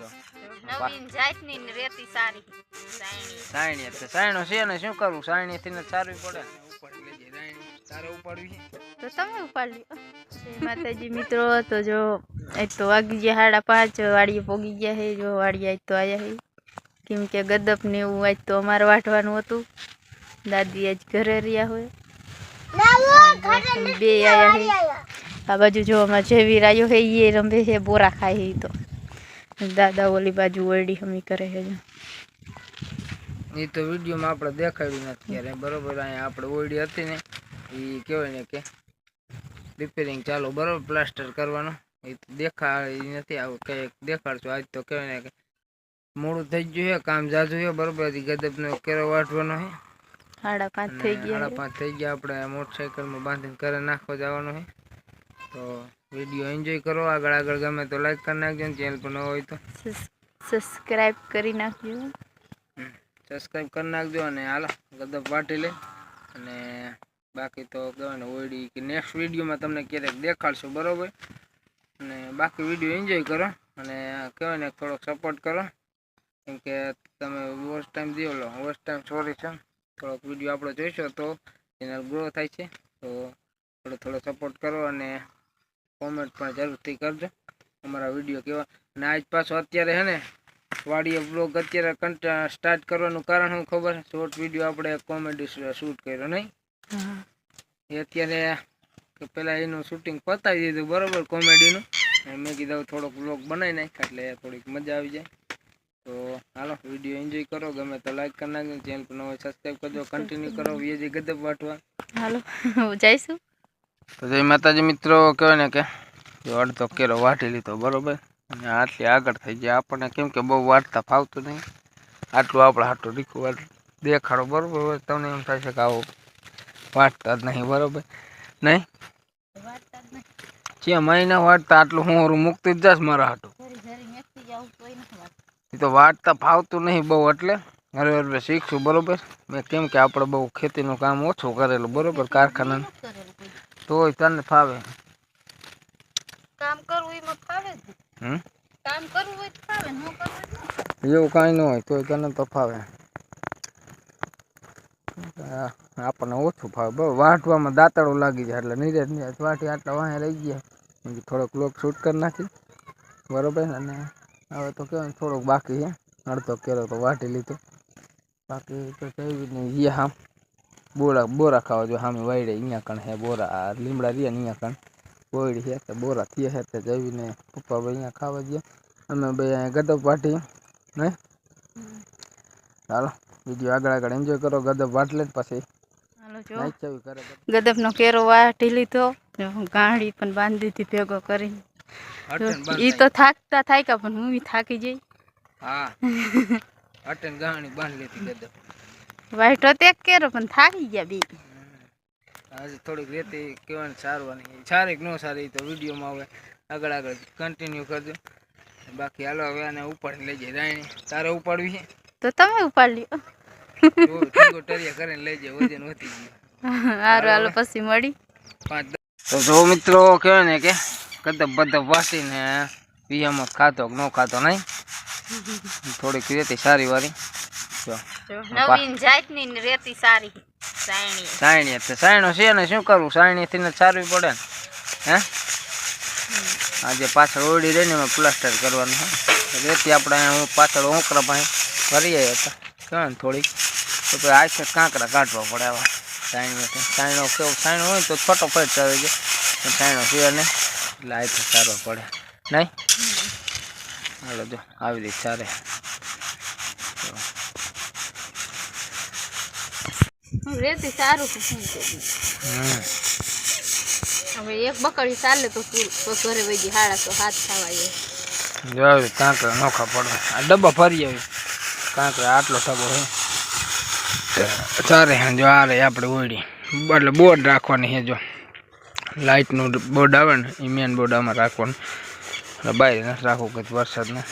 નવીન જાતની રેતી સારી. સાયણી. છે ને શું કરું સાયણી થી ને સારવી પડે. ઉપાડી લેજે સાયણી તારે ઉપાડવી તો તમે ઉપાડી લ્યો માતાજી મિત્રો તો જો આજ તો વાગી ગયા સાડા પાંચ વાડીએ પોગી ગયા છે જો વાડીએ આજ તો આવ્યા છે કેમ કે ગદપ ને એવું આજ તો અમારે વાટવાનું હતું. દાદી આજ ઘરે રહ્યા હોય. બે આયા છે આ બાજુ જો અમારે જેવી રાયો છે એ રમે છે બોરા ખાય છે તો. દાદા ઓલી બાજુ ઓરડી હમી કરે છે એ તો વિડીયોમાં આપણે દેખાડ્યું નથી ક્યારે. બરોબર અહીંયા આપણે ઓરડી હતી ને એ કહેવાય ને કે રિપેરિંગ ચાલુ બરોબર પ્લાસ્ટર કરવાનું. એ તો દેખાડી નથી આવું કંઈક દેખાડશું. આજ તો કહેવાય ને કે મોડું થઈ ગયું છે કામ જાજુ છે બરોબર ગદબનો કેરો વાટવાનો છે. સાડા પાંચ થઈ ગયા સાડા પાંચ થઈ ગયા આપણે મોટરસાઇકલમાં બાંધીને ઘરે નાખવા જવાનું છે. તો વીડિયો એન્જોય કરો. આગળ આગળ ગમે તો લાઈક કરી નાખજો ને ચેનલ પર ન હોય તો. સબસ્ક્રાઇબ કરી નાખજો. સબસ્ક્રાઇબ કરી નાખજો અને હાલો ગદબ વાટી લે. અને બાકી તો કહેવાય ને ઓયડી કે નેક્સ્ટ વિડીયોમાં તમને ક્યારેક દેખાડશું બરાબર? અને બાકી વીડિયો એન્જોય કરો અને કહેવાય ને થોડોક સપોર્ટ કરો. કેમ કે તમે વોચ ટાઈમ દો લો વોચ ટાઈમ સોરી છે થોડોક વીડિયો આપણો જોઈશો તો ચેનલ ગ્રો થાય છે. તો થોડો થોડો સપોર્ટ કરો અને કોમેન્ટ પણ જરૂરથી કરજો. અમારા વીડિયો કેવા અને આજ પાછો અત્યારે હે ને વાડીએ બ્લોગ અત્યારે કન્ટ સ્ટાર્ટ કરવાનું કારણ શું ખબર? શોર્ટ વીડિયો આપણે કોમેડી શૂટ કર્યો નહીં? એ અત્યારે પેલા એનું શૂટિંગ પતાવી દીધું બરોબર કોમેડીનું મેં કીધું થોડોક બ્લોગ બનાવી નાખ એટલે થોડીક મજા આવી જાય. તો હાલો વીડિયો એન્જોય કરો ગમે તો લાઈક કરી નાખજો ચેનલ પર નવો સબસ્ક્રાઈબ કરજો કન્ટિન્યુ કરો વીએજી ગદબ વાટવા. હાલો જઈશું. તો જય માતાજી મિત્રો કહેવાય ને કે જો અડધો કેરો વાટી લીધો, બરોબર? અને આટલી આગળ થઈ ગયા. આપણને કેમ કે બહુ વાટતા ફાવતું નહીં. આટલું આપણે આટલું રીખું વાટ દેખાડો, બરોબર? તમને એમ થાય છે કે આવું વાટતા જ નહીં, બરોબર? નહીં? જ્યાં મહિના વાટતા આટલું હું ઓરું મૂકતી જ જાશ મારા હાટું. એ તો વાટતા ફાવતું નહીં બહુ એટલે હવે શીખશું, બરોબર? મેં કેમ કે આપણે બહુ ખેતીનું કામ ઓછું કરેલું, બરોબર? કારખાનાનું. તોય તને ફાવે. કામ કરવું એમાં ફાવે જ હમ? કામ કરવું હોય તો ફાવે ન કરવું એવું કાંઈ ન હોય તોય તને તો ફાવે. આ આપણને ઓછું ફાવે. બરાબર વાટવામાં દાંતડો લાગી જાય એટલે નીરજ નીરજ વાટી આટલા વાહે રહી ગયા. મેં કીધું થોડોક લોક શૂટ કરી નાખી. બરોબર અને હવે તો કહેવાય ને થોડોક બાકી છે અડધો કેરો તો વાટી લીધો. બાકી તો કેવી નહીં એ હામ. બોરા બોરા ખાવા જો સામે વાયડે અહીંયા કણ હે બોરા. આ લીમડા રહ્યા ને અહીંયા કણ. બોયડી છે તો બોરા થયા છે તે જઈને પપ્પા ભાઈ અહીંયા ખાવા ગયા. અમે ભાઈ અહીંયા ગદપ વાટી નહીં ચાલો વીડિયો આગળ આગળ એન્જોય કરો ગદપ વાટલે ને પછી. હાલો જો. નાઈટ ચાવી કરે ગદપનો કેરો વાટી લીધો ગાંડી પણ બાંધી દીધી ભેગો કરી ઈ તો થાકતા થાક્યા પણ હું ય થાકી જઈ. હા. અટેન ગહાણી બાંધી લીધી ગદપ વાઈટો તે કેરો પણ થાકી ગયા બી. આજે થોડીક રેતી કેવાનું સારવાની. સારી કે ન સારી તો વિડીયોમાં હવે આગળ આગળ કન્ટિન્યુ કરજો. બાકી હાલો હવે આને ઉપાડી લઈ જાય. રાણી તારે ઉપાડવી છે? તો તમે ઉપાડ લ્યો ટરિયા કરીને લઈ જાય વજન વધી ગયું. સારું હાલો પછી મળી. પાંચ તો જો મિત્રો કહેવાય ને કે કદબ બદબ વાસીને પીએમ ખાતો કે ન ખાતો નહીં. થોડીક રેતી સારી વારી જો. નવીન જાતની ને રેતી સારી સાયણી. સાયણી એટલે સાયણો છે ને શું ને સારવી પડે ને. હે? આજે પાછળ ઓરડી રહીને એમાં પ્લાસ્ટર કરવાનું છે. રેતી આપણે હું પાછળ ઓંકરા પાસે ભરી આવ્યા હતા. કહેવાય ને થોડીક. તો પછી આખે કાંકરા કાઢવા પડે આવા સાયણી સાયણો કેવો? સાયણો હોય તો છોટો ફેટ ચાલે છે. પણ સાયણો છે ને એટલે આખે સારવા પડે. નહીં? હાલો જો આવી રીતે ચાલે રેતી સારું હમ હવે એક બકડી ચાલે તો તો ઘરે વહી હાડા તો હાથ ખાવા જાય જો આવી કાંકરા નોખા પડે આ ડબ્બા ફરી આવી. કાંકરા આટલો ટબો હે ચારે હા જો આ રે આપણે ઓળી એટલે બોર્ડ રાખવાની હે જો. લાઇટનું બોર્ડ આવે ને એ મેન બોર્ડ આમાં રાખવાનું. એટલે બહાર રાખવું કે વરસાદને.